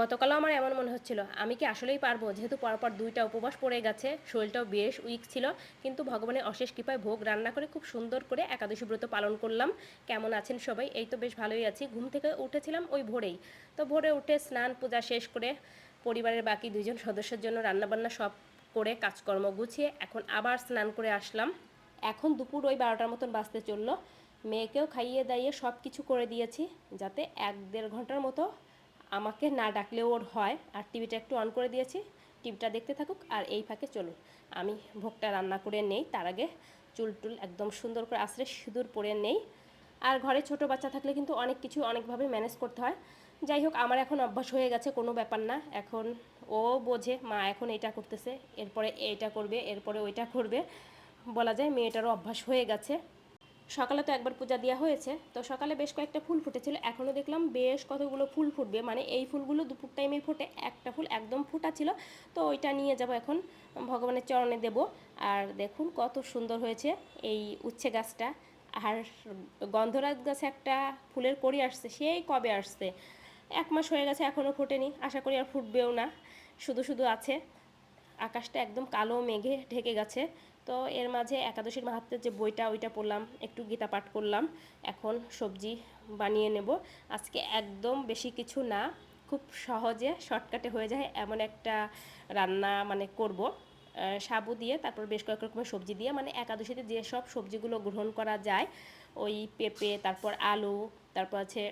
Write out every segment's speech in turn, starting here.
গতকালও আমার এমন মনে হচ্ছিল, আমি কি আসলেই পারব? যেহেতু পরপর দুইটা উপবাস পড়ে গেছে, শরীরটাও বেশ উইক ছিল, কিন্তু ভগবানের অশেষ কৃপায় ভোগ রান্না করে খুব সুন্দর করে একাদশী ব্রত পালন করলাম। কেমন আছেন সবাই? এই তো বেশ ভালোই আছি। ঘুম থেকে উঠেছিলাম ওই ভোরেই। তো ভোরে উঠে স্নান, পূজা শেষ করে পরিবারের বাকি দুইজন সদস্যের জন্য রান্নাবান্না সব করে কাজকর্ম গুছিয়ে এখন আবার স্নান করে আসলাম। এখন দুপুর ওই বারোটার মতন বাঁচতে চলল। মেয়েকেও খাইয়ে দাইয়ে সব কিছু করে দিয়েছি, যাতে এক দেড় ঘণ্টার মতো আমাকে না ডাকলেও ওর হয়। আর টিভিটা একটু অন করে দিয়েছি। টিভিটা দেখতে থাকুক আর এই ফাঁকে চলুন। আমি ভোগটা রান্না করে নেই। তার আগে চুল টুল একদম সুন্দর করে আশ্রে সিঁদুর পরে নেই। আর ঘরে ছোট বাচ্চা থাকলে কিন্তু অনেক কিছু অনেকভাবে ম্যানেজ করতে হয়। যাই হোক, আমার এখন অভ্যাস হয়ে গেছে, কোনো ব্যাপার না। এখন ও বোঝে, মা এখন এটা করতেছে, এরপরে এইটা করবে, এরপরে ওইটা করবে। বলা যায় মেয়েটারও অভ্যাস হয়ে গেছে। সকালে তো একবার পূজা দেওয়া হয়েছে, তো সকালে বেশ কয়েকটা ফুল ফুটেছিল। এখনও দেখলাম বেশ কতগুলো ফুল ফুটবে। মানে এই ফুলগুলো দুপুর টাইমে ফোটে, একটা ফুল একদম ফোটা ছিল। তো ওইটা নিয়ে যাব এখন, ভগবানের চরণে দেব। আর দেখুন কত সুন্দর হয়েছে এই উচ্ছে গাছটা। আর গন্ধরাজ গাছে একটা ফুলের কড়ি আসছে, সেই কবে আসছে? এক মাস হয়ে গেছে এখনও ফোটেনি, আশা করি আর ফুটবেও না। শুধু শুধু আছে। আকাশটা একদম কালো মেঘে ঢেকে গেছে। তো এর মাঝে একাদশীর মাহাত্মের যে বইটা, ওইটা পড়লাম, একটু গীতা পাঠ করলাম। এখন সবজি বানিয়ে নেব। আজকে একদম বেশি কিছু না, খুব সহজে শর্টকাটে হয়ে যায়, এমন একটা রান্না মানে করব। সাবু দিয়ে, তারপর বেশ কয়েক রকমের সবজি দিয়ে মানে একাদশীতে যেসব সবজিগুলো গ্রহণ করা যায়, ওই পেঁপে, তারপর আলু, তারপর আছে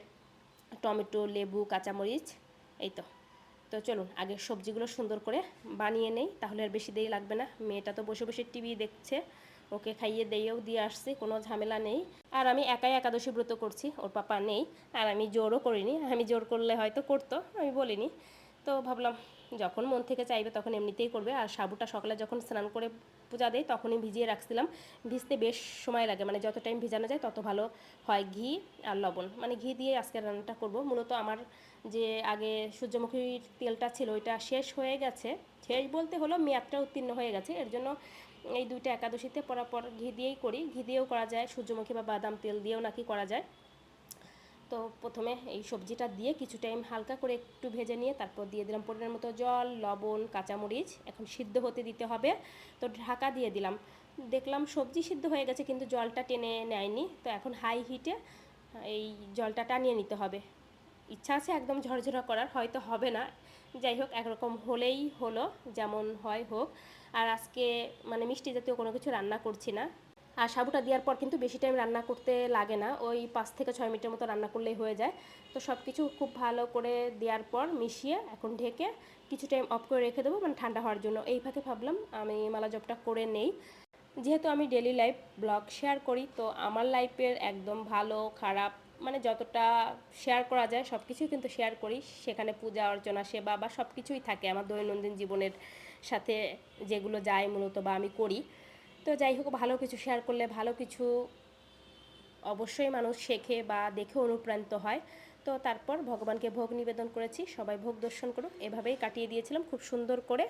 টমেটো, লেবু, কাঁচামরিচ, এই তো। তো চলুন, আগে সবজিগুলো সুন্দর করে বানিয়ে নেই, তাহলে আর বেশি দেরি লাগবে না। মেয়েটা তো বসে বসে টিভি দেখছে, ওকে খাইয়ে দিয়েও দিয়ে আসছি, কোনো ঝামেলা নেই। আর আমি একাই একাদশী ব্রত করছি, ওর পাপা নেই, আর আমি জোরও করিনি, আমি জোর করলে হয়তো করতো, আমি বলিনি। তো ভাবলাম যখন মন থেকে চাইবে তখন এমনিতেই করবে। আর সাবুটা সকালে যখন স্নান করে পূজা দেয় তখনই ভিজিয়ে রাখছিলাম। ভিজতে বেশ সময় লাগে মানে যত টাইম ভিজানো যায় তত ভালো হয় ঘি আর লবণ। মানে ঘি দিয়ে আজকে রান্নাটা করব। মূলত আমার যে আগে সূর্যমুখীর তেলটা ছিল ওইটা শেষ হয়ে গেছে। শেষ বলতে হলো মেয়াদটা উত্তীর্ণ হয়ে গেছে। এর জন্য এই দুইটা একাদশীতে পরাপর ঘি দিয়েই করি। ঘি দিয়েও করা যায়, সূর্যমুখী বা বাদাম তেল দিয়েও নাকি করা যায়। তো প্রথমে এই সবজিটা দিয়ে কিছু টাইম হালকা করে একটু ভেজে নিয়ে তারপর দিয়ে দিলাম পরিমাণ মতো জল, লবণ, কাঁচামরিচ। এখন সিদ্ধ হতে দিতে হবে। তো ঢাকা দিয়ে দিলাম। দেখলাম সবজি সিদ্ধ হয়ে গেছে কিন্তু জলটা টেনে নেয়নি। তো এখন হাই হিটে এই জলটা টানিয়ে নিতে হবে। ইচ্ছা আছে একদম ঝরঝরা করার, হয়তো হবে না। যাই হোক, একরকম হলেই হলো, যেমন হয় হোক। আর আজকে মানে মিষ্টি জাতীয় কোনো কিছু রান্না করছি না। আর সাবুটা দেওয়ার পর কিন্তু বেশি টাইম রান্না করতে লাগে না। ওই পাঁচ থেকে ছয় মিনিটের মতো রান্না করলেই হয়ে যায়। তো সব কিছু খুব ভালো করে দেওয়ার পর মিশিয়ে এখন ঢেকে কিছু টাইম অফ করে রেখে দেবো মানে ঠান্ডা হওয়ার জন্য। এই ফাঁকে ভাবলাম আমি মালা জবটা করে নেই। যেহেতু আমি ডেলি লাইফ ব্লগ শেয়ার করি, তো আমার লাইফের একদম ভালো, খারাপ মানে যতটা শেয়ার করা যায় সব কিছুই কিন্তু শেয়ার করি। সেখানে পূজা, অর্চনা, সেবা বা সব কিছুই থাকে আমার দৈনন্দিন জীবনের সাথে যেগুলো যায় মূলত বা আমি করি। তো যাই হোক, ভালো কিছু শেয়ার করলে ভালো কিছু অবশ্যই মানুষ শেখে বা দেখে অনুপ্রাণিত হয়। তো তারপর ভগবানকে ভোগ নিবেদন করেছি, সবাই ভোগ দর্শন করুক। এভাবেই কাটিয়ে দিয়েছিলাম, খুব সুন্দর করে